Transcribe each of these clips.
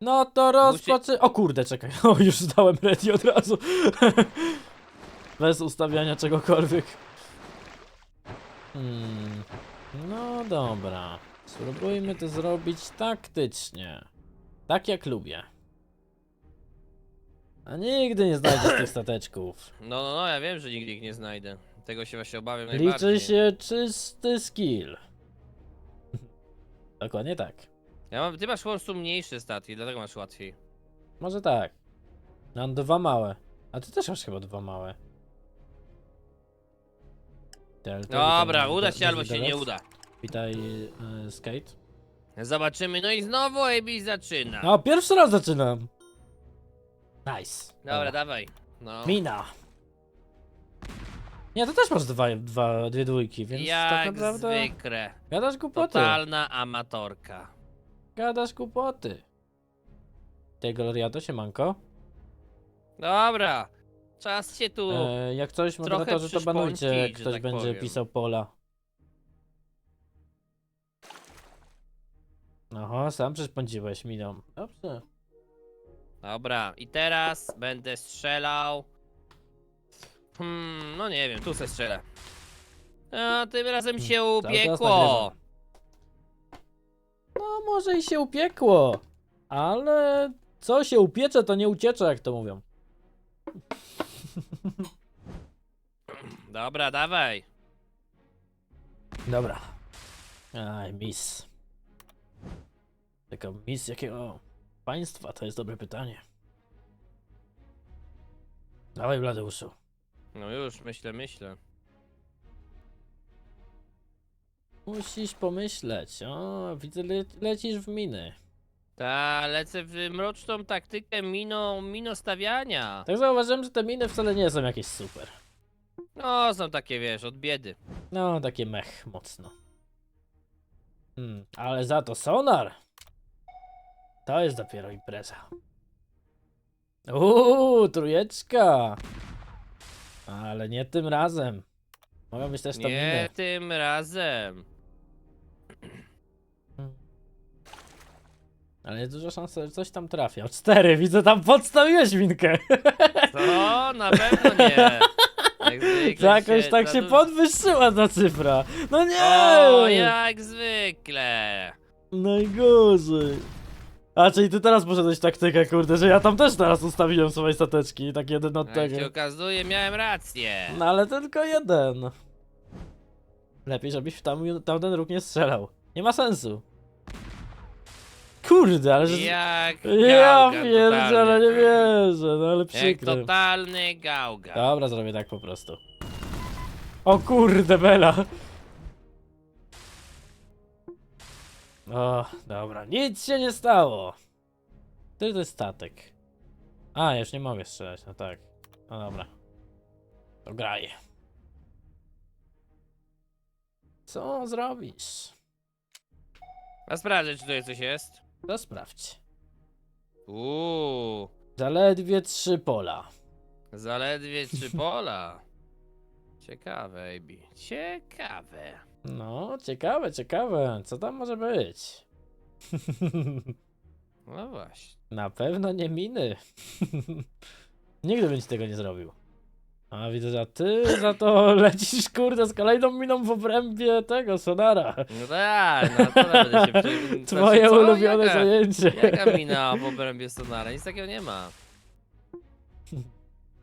No to rozpoczy... O kurde, czekaj. O, już zdałem ready od razu. Bez ustawiania czegokolwiek. Hmm. No dobra. Spróbujmy to zrobić taktycznie. Tak jak lubię. A nigdy nie znajdziesz tych stateczków. No, no, no, ja wiem, że nigdy ich nie znajdę. Tego się właśnie obawiam Liczy najbardziej. się czysty skill. Dokładnie tak. Ja mam, ty masz po prostu mniejsze statki, dlatego masz łatwiej. Może tak. Mam dwa małe. A ty też masz chyba dwa małe. Delta, Dobra, witam, uda się albo się nie uda. Witaj, e, Skate. Zobaczymy, no i znowu AB zaczyna. O, pierwszy raz zaczynam. Nice. Dobra, dawaj. No. Mina. Nie, to też masz dwa, dwa, dwie dwójki, więc Jak tak naprawdę zwykle. gadasz głupoty. Totalna amatorka. Gadasz głupoty. Ty, Gloriado, siemanko. Dobra. Czas się tu... E, jak coś, trochę moderatorzy, to banujcie, jak przyszpącić, że ktoś tak będzie powiem. pisał pola. Oho, sam przyspądziłeś miną. Dobrze. Dobra, i teraz będę strzelał. Hmm, no nie wiem, tu se strzelę. A tym razem się Hmm, czas upiekło. nagrywam. No, może i się upiekło, ale co się upiecze, to nie uciecze, jak to mówią. Dobra, dawaj. Dobra. Aj, miss. Tylko miss jakiego państwa? To jest dobre pytanie. Dawaj, Bladeuszu. No już, myślę, myślę. Musisz pomyśleć. O, widzę, le lecisz w miny. Ta, lecę w mroczną taktykę mino, mino stawiania. Tak zauważyłem, że te miny wcale nie są jakieś super. No, są takie, wiesz, od biedy. No, takie mech mocno. Hmm, ale za to sonar. To jest dopiero impreza. Uuu, trójeczka. Ale nie tym razem. Mogą być też to Nie miny. tym razem. Ale jest duża szansa, że coś tam trafia. Cztery, widzę tam podstawiłeś minkę. To na pewno nie. Jak zwykle Jakoś tak za się dużo- podwyższyła ta cyfra. No nie! O, jak zwykle. Najgorzej. A, czyli ty teraz poszedłeś taktykę, kurde, że ja tam też teraz ustawiłem swoje stateczki, tak jeden od Jak tego. się okazuje, miałem rację. No ale tylko jeden. Lepiej, żebyś w tam, tamten róg nie strzelał. Nie ma sensu. Kurde, ale że... Jak Ja gałgan totalny. nie wierzę, no ale Jak przykro. totalny gałga. Dobra, zrobię tak po prostu. O kurde, Bela. O, dobra, nic się nie stało. Ty to jest statek. A, już nie mogę strzelać, no tak. No dobra. To graję. Co zrobisz? A sprawdzę, czy tutaj coś jest. To sprawdź. Uuu, Zaledwie trzy pola. zaledwie trzy pola. Ciekawe, Ejbi. Ciekawe. No, ciekawe, ciekawe. Co tam może być? No właśnie. Na pewno nie miny. Nigdy bym ci tego nie zrobił. A widzę, że ty za to lecisz kurde z kolejną miną w obrębie tego sonara. No tak, no to będę się przy... Twoje co? ulubione Jaka- zajęcie. Jaka mina w obrębie sonara? Nic takiego nie ma.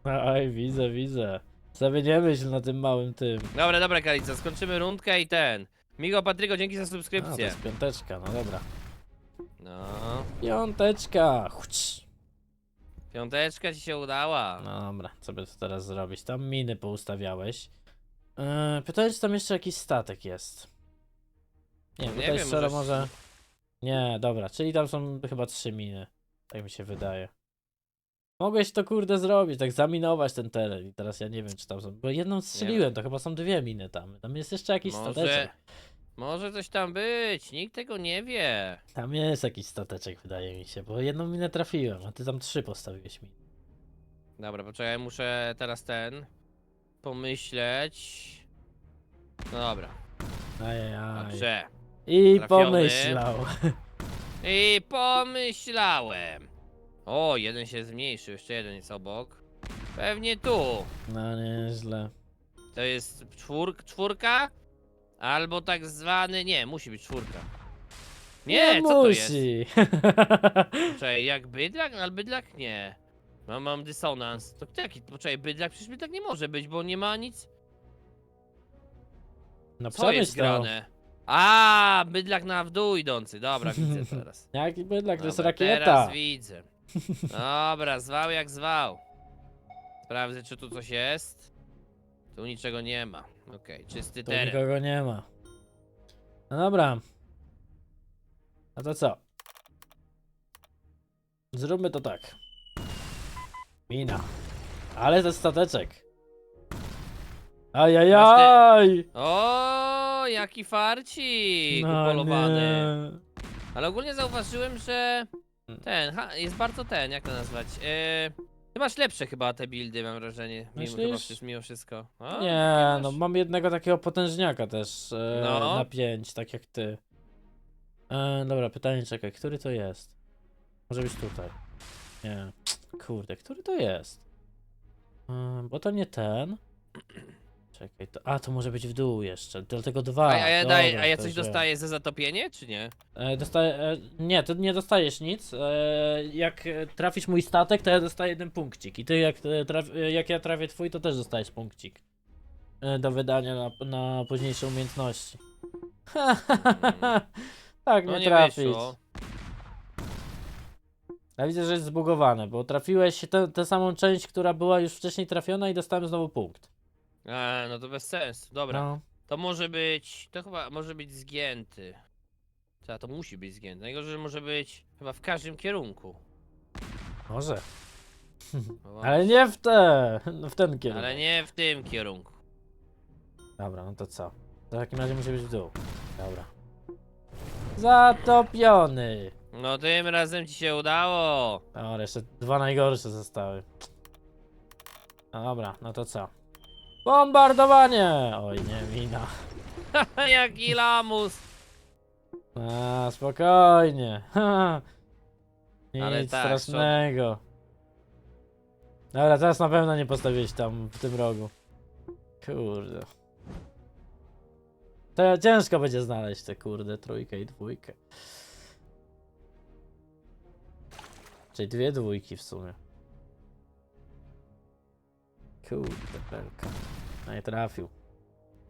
Aj, widzę, widzę. Sobie nie myśl na tym małym tym. Dobra, dobra, Kalica, skończymy rundkę i ten. Migo Patryko, dzięki za A, to subskrypcję. jest piąteczka, no dobra. No, Piąteczka. Chuć. Piąteczka ci się udała. No dobra, co by tu teraz zrobić? Tam miny poustawiałeś. Yy, pytanie, czy tam jeszcze jakiś statek jest? Nie, Nie tutaj wiem, szczerze może- może... Nie, dobra, czyli tam są chyba trzy miny. Tak mi się wydaje. Mogłeś to kurde zrobić, tak zaminować ten teren i teraz ja nie wiem czy tam są, bo jedną strzeliłem, to chyba są dwie miny tam. Tam jest jeszcze jakiś Może, stateczek. Może coś tam być, nikt tego nie wie. Tam jest jakiś stateczek wydaje mi się, bo jedną minę trafiłem, a ty tam trzy postawiłeś mi. Dobra, poczekaj, muszę teraz ten pomyśleć. No dobra, Ajajaj. dobrze. I Trafiony. pomyślał. I pomyślałem. O, jeden się zmniejszył, jeszcze jeden jest obok. Pewnie tu. No nieźle. To jest czwór, czwórka? Albo tak zwany. Nie, musi być czwórka. Nie, co to jest? musi. Poczekaj, jak bydlak? Ale bydlak nie. Mam, mam dysonans. To jaki? Poczekaj, bydlak? Przecież bydlak nie może być, bo nie ma nic. No Co jest przemyśl to. grane? A, bydlak na w dół idący. Dobra, widzę teraz. Jaki bydlak, to jest Dobra, rakieta. Teraz widzę. Dobra, zwał jak zwał. Sprawdzę, czy tu coś jest. Tu niczego nie ma. Okej, czysty Tu teren. nikogo nie ma. No dobra. No to co? Zróbmy to tak. Mina. Ale to stateczek. Ajajaj! O, jaki farcik No upolowany. nie. Ale ogólnie zauważyłem, że Hmm. ten, ha, jest bardzo ten, jak to nazwać? E, ty masz lepsze chyba te buildy, mam wrażenie. Mimo, chyba, Myślisz? mimo wszystko. O, Nie, jakie no masz? mam jednego takiego potężniaka też e, No. na 5, tak jak ty. E, dobra, pytanie, czekaj, który to jest? Może być tutaj. Nie. Kurde, który to jest? E, bo to nie ten. Czekaj, to, a to może być w dół jeszcze, dlatego dwa. A, a, ja, Dobra, daj, a ja to coś dostaję za zatopienie, czy nie? E, dostaję, e, nie, ty nie dostajesz nic. E, jak e, trafisz mój statek, to ja dostaję jeden punkcik. I ty, jak, e, traf, e, jak ja trafię twój, to też dostajesz punkcik. E, do wydania na, na późniejsze umiejętności. tak, No nie nie trafić. wyszło. Ja widzę, że jest zbugowane, bo trafiłeś tę tę samą część, która była już wcześniej trafiona i dostałem znowu punkt. A, no to bez sensu. Dobra, No, to może być, to chyba może być zgięty. Ta, to musi być zgięty. Najgorzej, że może być chyba w każdym kierunku. może. No Ale nie w te, no w ten kierunek. Ale nie w tym kierunku. Dobra, no to co? W takim razie musi być w dół. Dobra. Zatopiony! No tym razem ci się udało. Dobra, jeszcze dwa najgorsze zostały. No dobra, no to co? Bombardowanie! Oj, nie, mina. Jaki lamus. A, spokojnie. Nic Ale tak, strasznego. Dobra, teraz na pewno nie postawiłeś tam w tym rogu. Kurde. To ciężko będzie znaleźć te kurde trójkę i dwójkę. Czyli dwie dwójki w sumie. Kurde, belka. No i trafił.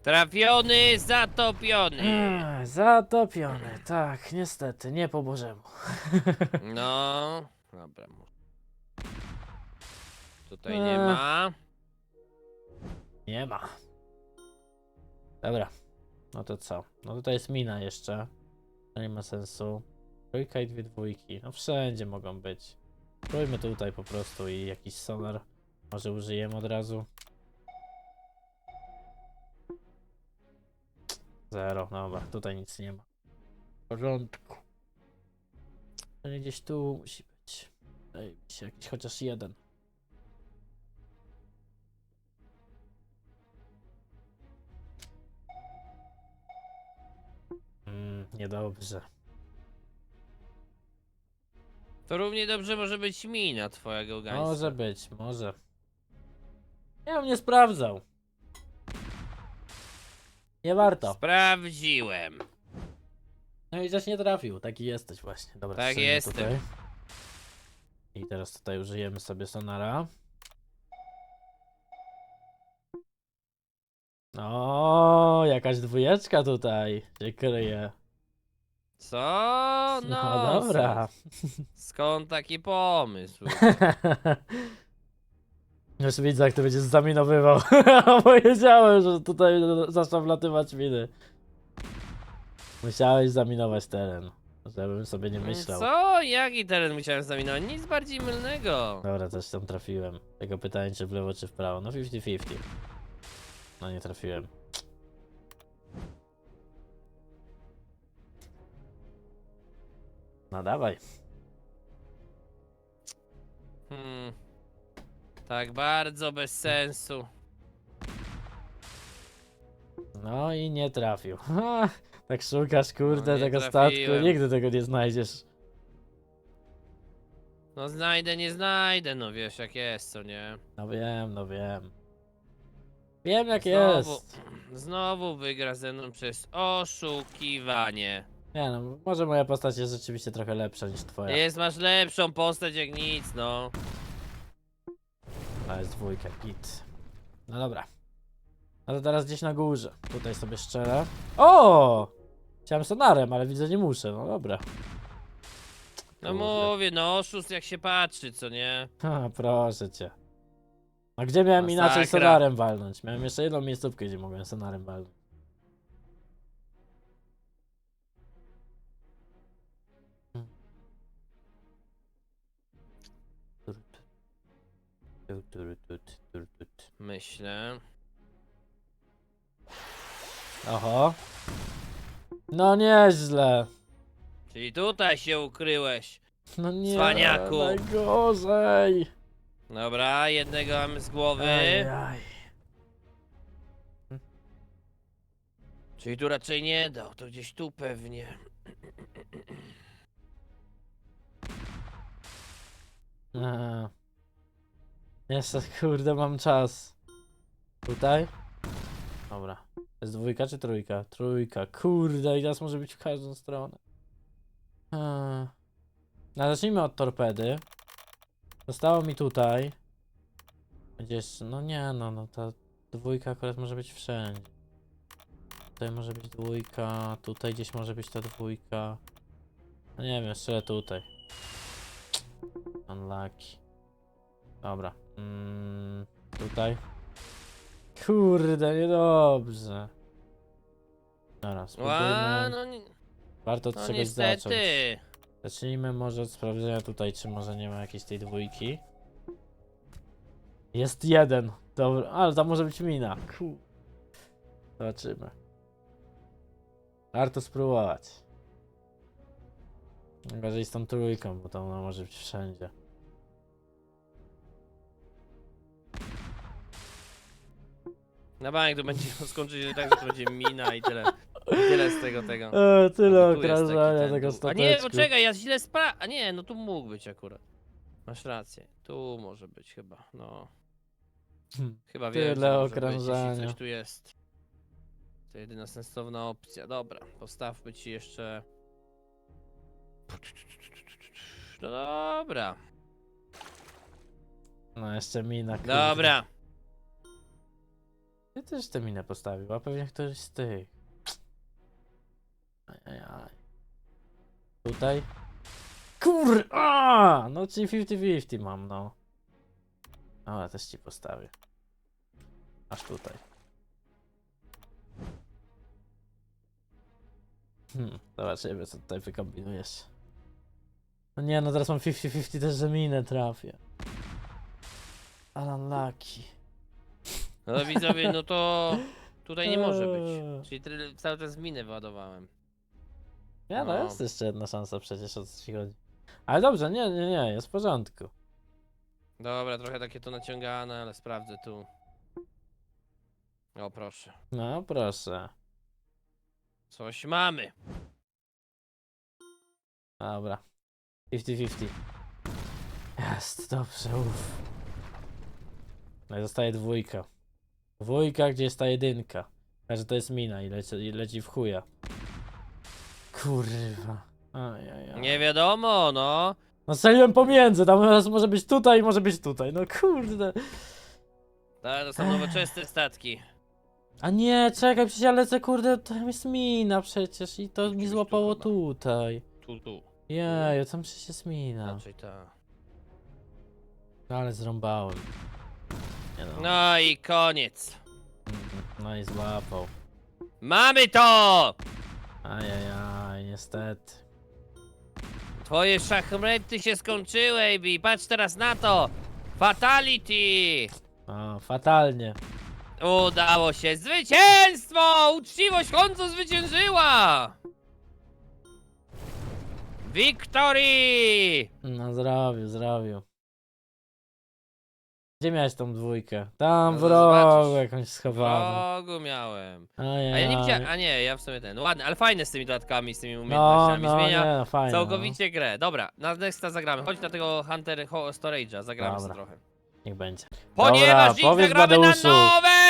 Trafiony, zatopiony. Ech, Zatopiony, tak, niestety, nie po Bożemu. No, dobra. mu- Tutaj nie ma. Nie ma. Dobra. No to co? No tutaj jest mina jeszcze. To nie ma sensu. Trójka i dwie dwójki. No wszędzie mogą być. Spróbujmy tutaj po prostu i jakiś sonar. Może użyjemy od razu. Zero, dobra, tutaj nic nie ma. W porządku. Czyli gdzieś tu musi być. Ej, jakiś chociaż jeden. Mm, niedobrze. To równie dobrze może być mina twojego gańca. Może być, może. Ja bym nie sprawdzał. Nie warto. Sprawdziłem. No i żeś nie trafił, taki jesteś właśnie. Dobra, Tak strzelmy jestem. Tutaj. I teraz tutaj użyjemy sobie sonara. O, jakaś dwójeczka tutaj się kryje. Co? No, No, dobra. Skąd taki pomysł? Już widzę, jak to będziesz zaminowywał. Powiedziałem, że tutaj zaczną wlatywać miny. Musiałeś zaminować teren, żebym sobie nie myślał. Co? Jaki teren musiałem zaminować? Nic bardziej mylnego. Dobra, też tam trafiłem. Tego pytanie, czy w lewo, czy w prawo. No 50-50. No nie trafiłem. No dawaj. Hmm. Tak bardzo bez sensu. No i nie trafił. tak szukasz, kurde, No nie tego statku. trafiłem. Nigdy tego nie znajdziesz. No znajdę, nie znajdę, no wiesz jak jest, co nie? No wiem, no wiem. Wiem jak Znowu, jest. znowu wygra ze mną przez oszukiwanie. Nie no, może moja postać jest rzeczywiście trochę lepsza niż twoja. Jest, masz lepszą postać jak nic, no. To jest dwójka, git. No dobra. No to teraz gdzieś na górze. Tutaj sobie strzelę. O! Chciałem sonarem, ale widzę nie muszę. No dobra. No Kurde. mówię, no oszust jak się patrzy, co nie? Ha, proszę cię. A gdzie miałem inaczej Masakra. sonarem walnąć? Miałem jeszcze jedną miejscówkę, gdzie mogłem sonarem walnąć. Tut, turut, tut, turut, tut. Myślę. Oho. No nieźle. Czyli tutaj się ukryłeś. No nie. Cwaniaku. Najgorzej. Dobra, jednego mamy z głowy. Ajaj. Czyli tu raczej nie dał, to gdzieś tu pewnie. A. Jeszcze kurde mam czas. Tutaj? Dobra. Jest dwójka czy trójka? Trójka. Kurde, i teraz może być w każdą stronę. A. No, zacznijmy od torpedy. Zostało mi tutaj. Będzie jeszcze, no nie no, no ta dwójka akurat może być wszędzie. Tutaj może być dwójka, tutaj gdzieś może być ta dwójka. No nie wiem, strzelę tutaj. Unlucky. Dobra. Mm, tutaj. Kurde, niedobrze. Dobra, Ła, spróbujmy. no, ni- Warto od no czegoś zacząć. niestety. Zacznijmy może od sprawdzenia tutaj, czy może nie ma jakiejś tej dwójki. Jest jeden. Dobra, ale tam może być mina. Ku. Zobaczymy. Warto spróbować. Gorzej z tą trójką, bo to ona może być wszędzie. Na bank to będzie skończyć się tak, że to będzie mina i tyle. I tyle z tego tego. E, tyle A tu jest taki okrążania ten tego dół. A nie, stateczku. poczekaj, ja źle spra... A nie, no tu mógł być akurat. Masz rację. Tu może być chyba, no. Hmm. Chyba wiem, co może być, okrążania. jeśli coś tu jest. To jedyna sensowna opcja. Dobra, postawmy ci jeszcze... No dobra. No jeszcze mina. kurde. Dobra. Ty też tę minę postawił, a pewnie ktoś z tych. Ajajaj. Tutaj? Kur... A! No czyli 50-50 mam, no. Dobra, też ci postawię. Aż tutaj. Hmm, zobaczymy co tutaj wykombinujesz. No nie, no teraz mam 50-50 też, że minę trafię. Ale unlucky. No widzowie, no to... Tutaj nie może być. Eee. Czyli tyle- cały czas minę władowałem. Nie, no No. jest jeszcze jedna szansa przecież o co ci chodzi. Ale dobrze, nie, nie, nie, jest w porządku. Dobra, trochę takie to naciągane, ale sprawdzę tu. O proszę. No proszę. Coś mamy. Dobra. 50-50. Jest, dobrze, uff. No i zostaje dwójka. Dwójka, gdzie jest ta jedynka. Że to jest mina i leci, i leci w chuja. Kurwa. Ajajaj. Nie wiadomo, no. No strzeliłem pomiędzy, tam może być tutaj, może być tutaj. No kurde. Tak, to są nowoczesne statki. A nie, czekaj, przecież ja lecę, kurde, tam jest mina przecież i to mi Oczywiście, złapało chyba. tutaj. Tu, tu. Jeju, tam przecież jest mina. Raczej ta. Ale zrąbałem. Nie no. No i koniec. No i złapał. Mamy to! Ajajaj, niestety. Twoje szachmety się skończyły, AB. Patrz teraz na to. Fatality! O, fatalnie. Udało się. Zwycięstwo! Uczciwość w końcu zwyciężyła! Victory! No zdrowiu, zdrowiu. Gdzie miałeś tą dwójkę? Tam No w rogu zobaczysz. jakąś schowaną. Rogu miałem. A ja nie widziałem, a nie, ja w sumie ten, ładny, ale fajny z tymi dodatkami, z tymi No, umiejętnościami, no, zmienia nie, no, fajnie. całkowicie grę. Dobra, na Nexta zagramy, chodź na tego Hunter Ho- Storage'a, zagramy sobie Dobra. trochę. No. Niech będzie. Ponieważ dziś powiedz zagramy na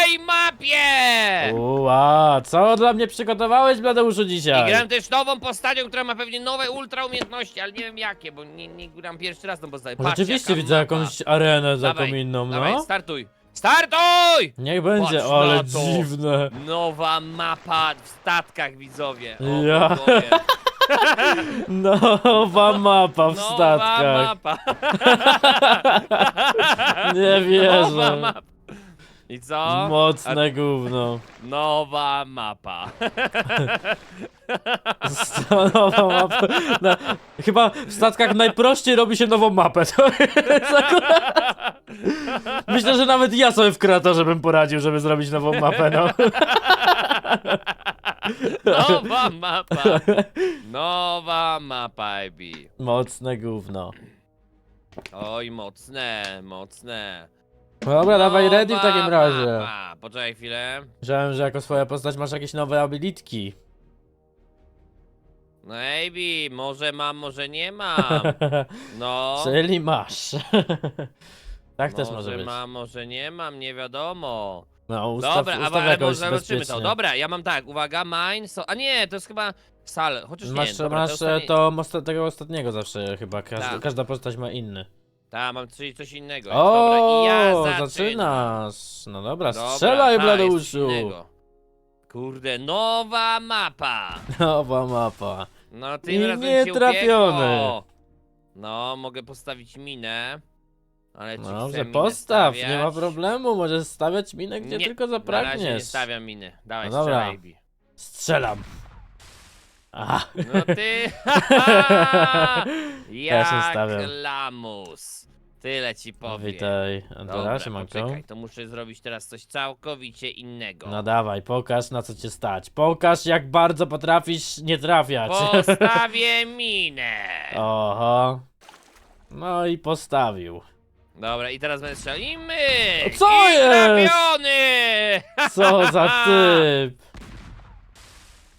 nowej mapie! Uła, co dla mnie przygotowałeś, Bladeuszu, I dzisiaj? gram też nową postacią, która ma pewnie nowe ultra umiejętności, ale nie wiem jakie, bo nie, nie gram pierwszy raz tą postacią. Bo Patrzcie, Rzeczywiście jaka widzę mapa. jakąś arenę Dawaj, taką inną, Dawaj, no. startuj! Startuj! Niech będzie, Patrz ale to. dziwne. Nowa mapa w statkach, widzowie. O, Ja. bogowie. Nowa mapa w Nowa statkach. mapa. Nie Nowa wierzę. mapa. I co? Mocne gówno. Nowa mapa. Nowa mapa. Na, chyba w statkach najprościej robi się nową mapę. To jest akurat... Myślę, że nawet ja sobie w kreatorze bym poradził, żeby zrobić nową mapę, no. Nowa mapa. Nowa mapa, Ebi. Mocne gówno. Oj, mocne, mocne. Dobra, dawaj ready w takim razie. Mapa. Poczekaj chwilę. Myślałem, że jako swoja postać masz jakieś nowe abilitki. No Ebi, może mam, może nie mam. No. Czyli masz. tak też może może być. mam, może nie mam, nie wiadomo. No, ustaw, Dobra, ustaw ale jakoś może zobaczymy to. bezpiecznie. Dobra, ja mam tak, uwaga, mine, so... A nie, to jest chyba sal, chociaż nie, Masz, dobra, masz to, ostatnie... to tego ostatniego zawsze chyba, każda, Tak. każda postać ma inny. Ta, mam czyli coś innego. dobra, O, i ja zaczynam. zaczynasz. No dobra, Dobra, strzelaj ta, jest coś Bladeuszu. innego. Kurde, nowa mapa. Nowa mapa. No tym I razem nie cię trafiony. upiekło. No, mogę postawić minę. Ale czy chcę Dobrze, minę postaw, nie ma stawiać? problemu, możesz stawiać minę gdzie Nie, tylko Na razie nie zapragniesz. stawiam miny. Dawaj, No dobra. strzelaj, Bi. Strzelam. Aha. No ty. Ja się Jak stawiam. lamus. Tyle ci powiem. Witaj, Dobra, siemanko. poczekaj, to muszę zrobić teraz coś całkowicie innego. No dawaj, pokaż na co cię stać. Pokaż jak bardzo potrafisz nie trafiać. Postawię minę. Oho. No i postawił. Dobra, i teraz będę strzelał. I my! O, co I jest? trafiony! Co za typ.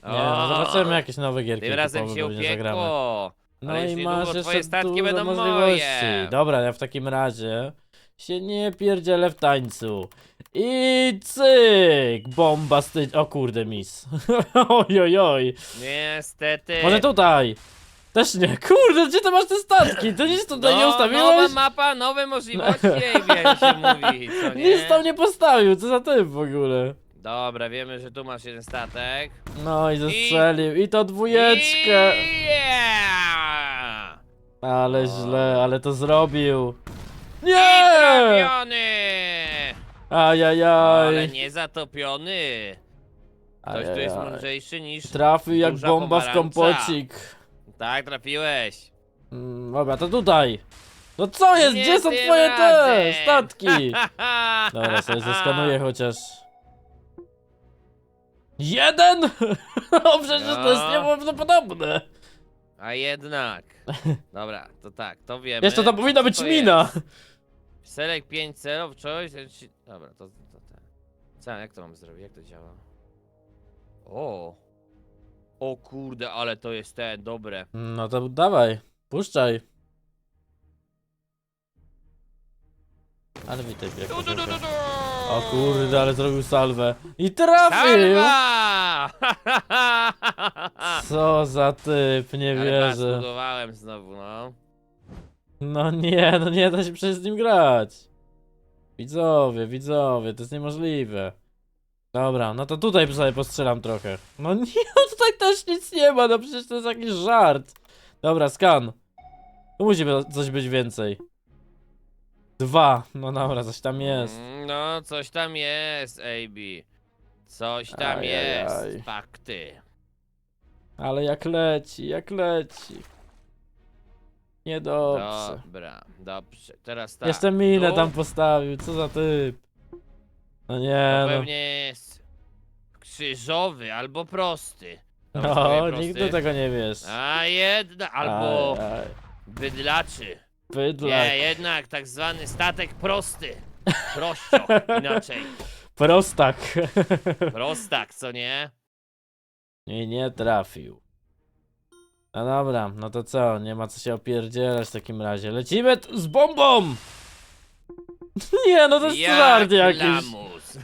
Nie, no, O, zobaczymy jakieś nowe gierki. Tym razem typowe się pewnie zagramy. upiekło. No Ale i już masz jeszcze twoje statki dużo będą możliwości. moje. Dobra, ja w takim razie się nie pierdzielę w tańcu. I cyk! Bomba styć. O kurde, mis. oj, oj, oj. Niestety. Może tutaj. Też nie. Kurde, gdzie ty masz te statki? Ty nic tutaj nie No, ustawiłeś? Nowa mapa, nowe możliwości, jak się mówi, co nie? Nic tam nie postawił, co za typ w ogóle. Dobra, wiemy, że tu masz jeden statek. No i zestrzelił. I to dwójeczkę. Yeah! Ale źle, ale to zrobił. Nie! trafiony! Ajajaj. Ale nie zatopiony. Ktoś tu jest Ajajaj. mądrzejszy niż... Trafił jak Duża bomba w pomarańcza. kompocik. Tak, trafiłeś. Mm, dobra, to tutaj. No co jest? Nie Gdzie są tym twoje te razem. statki? Dobra, sobie zeskanuję chociaż. Jeden? No przecież to jest No. nieprawdopodobne. A jednak. Dobra, to tak, to wiemy. Jeszcze to powinna Co być mina. jest? Select 5 celów, coś. Dobra, to, to ten. Co, jak to mam zrobić? Jak to działa? O! O kurde, ale to jest ten, dobre. No to dawaj, puszczaj. Ale witaj, Tu, jak tu, tu, tu, tu. O kurde, ale zrobił salwę. I trafił! Salwa! Co za typ, nie Ale wierzę. znowu, no. No nie, no nie da się przecież z nim grać. Widzowie, widzowie, to jest niemożliwe. Dobra, no to tutaj sobie postrzelam trochę. No nie, no tutaj też nic nie ma, no przecież to jest jakiś żart. Dobra, skan. Tu musi be- coś być więcej. Dwa, no dobra, coś tam jest. Mm, No, coś tam jest, AB. Coś tam jest, fakty. Ale jak leci, jak leci. Niedobrze. Dobra, dobrze. Teraz tak. Jeszcze minę tu tam postawił, co za typ. No nie, To no. pewnie jest krzyżowy albo prosty. No, sobie prosty. nigdy tego nie wiesz. A jedna, albo Aj, aj. bydlaczy. Bydlak. Nie, jednak tak zwany statek prosty. Prościo, inaczej. Prostak. Prostak, co nie? I nie trafił. No dobra, no to co? Nie ma co się opierdzielać w takim razie. Lecimy t- z bombą! Nie, no to jest Jak żart jakiś. lamus.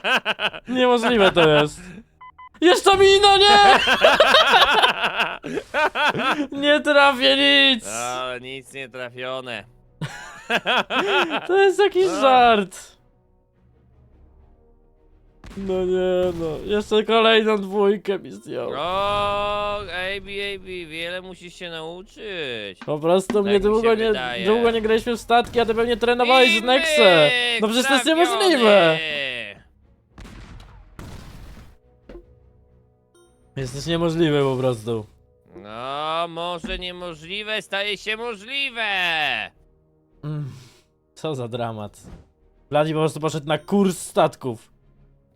Niemożliwe to jest. Jeszcze mina, nie! Nie trafię nic! Ale nic nie trafione. To jest jakiś żart. No nie no, jeszcze kolejną dwójkę mi zdjął. O, AB, AB, wiele musisz się nauczyć. Po prostu mnie mi się długo nie, wydaje. długo nie graliśmy w statki, a ty pewnie trenowałeś z Nexe. myk, No przecież to jest trafiony. niemożliwe. Jesteś niemożliwy po prostu. No, może niemożliwe staje się możliwe. Mm, Co za dramat. Vladi po prostu poszedł na kurs statków.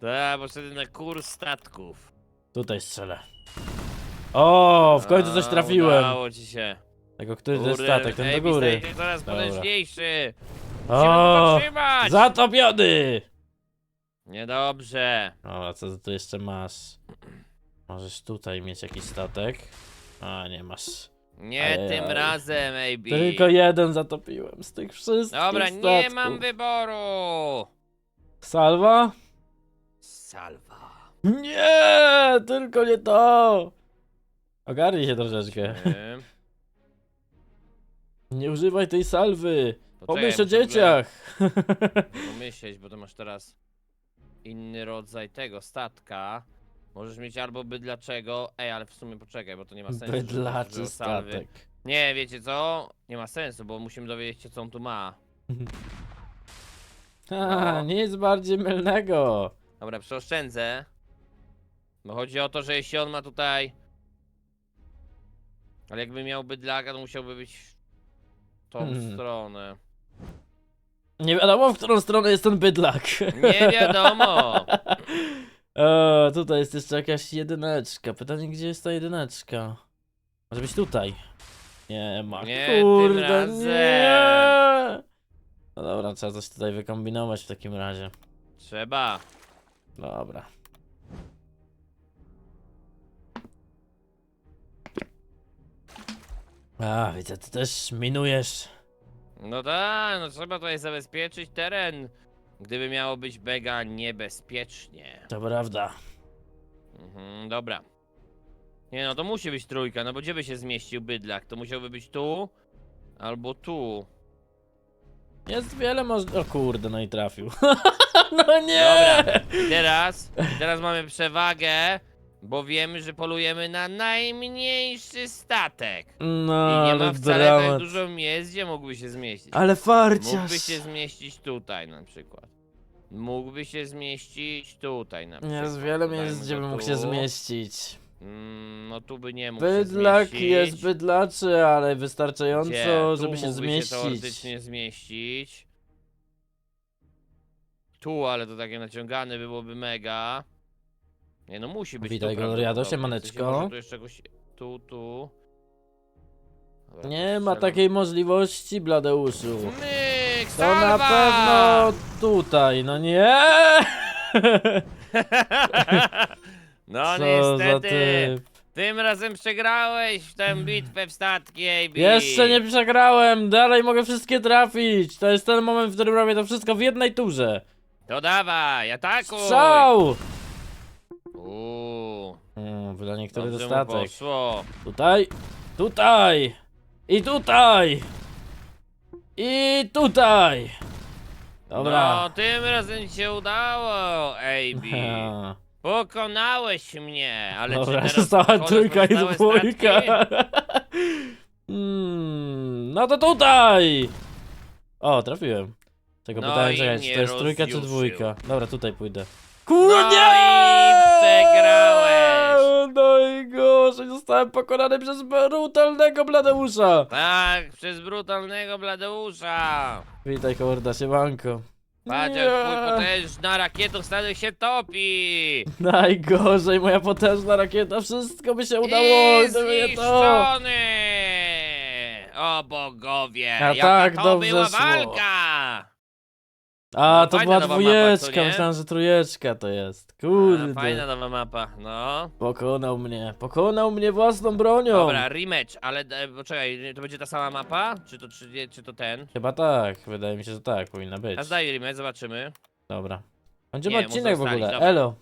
Tak, poszedłem na kurs statków. Tutaj strzelę. O, w końcu coś A, trafiłem. Udało ci się. Tego, który to jest statek, ten do AB góry. staje się coraz Dobra. potężniejszy. Musimy O, zatrzymać. zatopiony! Niedobrze. Dobra, co ty tu jeszcze masz? Możesz tutaj mieć jakiś statek. A, nie masz. Nie Ajajaj. tym razem, AB. Tylko jeden zatopiłem z tych wszystkich Dobra, nie statków. mam wyboru. Salwa? Salwa. Nie, tylko nie to! Ogarnij się troszeczkę. Ym, Nie używaj tej salwy! Pomyśl o muszę w ogóle dzieciach! Pomyśleć, bo to masz teraz inny rodzaj tego statka. Możesz mieć albo bydlaczego. Ej, ale w sumie poczekaj, bo to nie ma sensu. żeby Bydlaczy salwy. statek. Nie, wiecie co? Nie ma sensu, bo musimy dowiedzieć się, co on tu ma. A, No. nic bardziej mylnego. Dobra, przeoszczędzę. Bo chodzi o to, że jeśli on ma tutaj. Ale jakby miał bydlaka, to musiałby być w tą Hmm. stronę. Nie wiadomo, w którą stronę jest ten bydlak. Nie wiadomo. O, tutaj jest jeszcze jakaś jedyneczka. Pytanie, gdzie jest ta jedyneczka? Może być tutaj. Nie ma. Nie, tym Kurde, razem. nie. No dobra, trzeba coś tutaj wykombinować w takim razie. Trzeba. Dobra. A, widzę, ty też minujesz. No tak, no trzeba tutaj zabezpieczyć teren. Gdyby miało być mega niebezpiecznie. To prawda. Mhm, dobra. Nie no, to musi być trójka, no bo gdzie by się zmieścił bydlak? To musiałby być tu, albo tu. Jest wiele możliwych. O kurde, no i trafił. no nie! Dobra, teraz, teraz mamy przewagę, bo wiemy, że polujemy na najmniejszy statek. No, I nie ale ma wcale tak dramat. dużo miejsc, gdzie mógłby się zmieścić. Ale farciarz. Mógłby się zmieścić tutaj na przykład. Mógłby się zmieścić tutaj na przykład. Jest wiele Dajmy miejsc, gdzie go by mógł tu. się zmieścić. Mm, no tu by nie mógł Bydlak się zmieścić. jest bydlaczy, ale wystarczająco, Gdzie? Tu żeby się mógłby zmieścić. Się teoretycznie zmieścić. Tu, ale to takie naciągane byłoby mega. Nie no musi być Witaj, tu Gloriado, prawdopodobnie. siemaneczko. W sensie może tu czegoś... Tu, tu. Dobra, Nie ma strzelam. takiej możliwości, Bladeuszu. Myk, To na pewno tutaj, no nie! No Co za niestety, typ. tym razem przegrałeś w tę bitwę w statki, AB. Jeszcze nie przegrałem, dalej mogę wszystkie trafić. To jest ten moment, w którym robię to wszystko w jednej turze. To dawaj, atakuj! Strzał! Uuu, wydanie który to dobrze mu statek. poszło. Tutaj, tutaj i tutaj i tutaj. Dobra. No, tym razem się udało, AB. Pokonałeś mnie, ale Dobra, czy teraz została pokonasz trójka i pozostałe dwójka. statki? Hmm, no to tutaj. O, trafiłem. Czego No pytałem, i czekaj, czy mnie to jest trójka czy rozjuszył. dwójka? Dobra, tutaj pójdę. No Kurde! Przegrałeś. No i gorzej, zostałem pokonany przez brutalnego Bladeusza. Tak, przez brutalnego Bladeusza. Witaj, korda, siemanko. Patrz, jak twój potężna rakietą statek się topi. Najgorzej, moja potężna rakieta, wszystko by się udało, I gdyby nie to. zniszczony. O bogowie, A jaka tak to dobrze była szło. walka. A, No, to fajna była nowa mapa, co dwójeczka, nie? myślałem, że trójeczka to jest. A, fajna Kurde. nowa mapa, no. Pokonał mnie, pokonał mnie własną bronią. Dobra, rematch, ale e, poczekaj, to będzie ta sama mapa? Czy to, czy, czy to ten? Chyba tak, wydaje mi się, że tak powinna być. A zdaj rematch, zobaczymy. Dobra. Będziemy Nie, odcinek w muszę ogóle. ustalić, dobra. Elo.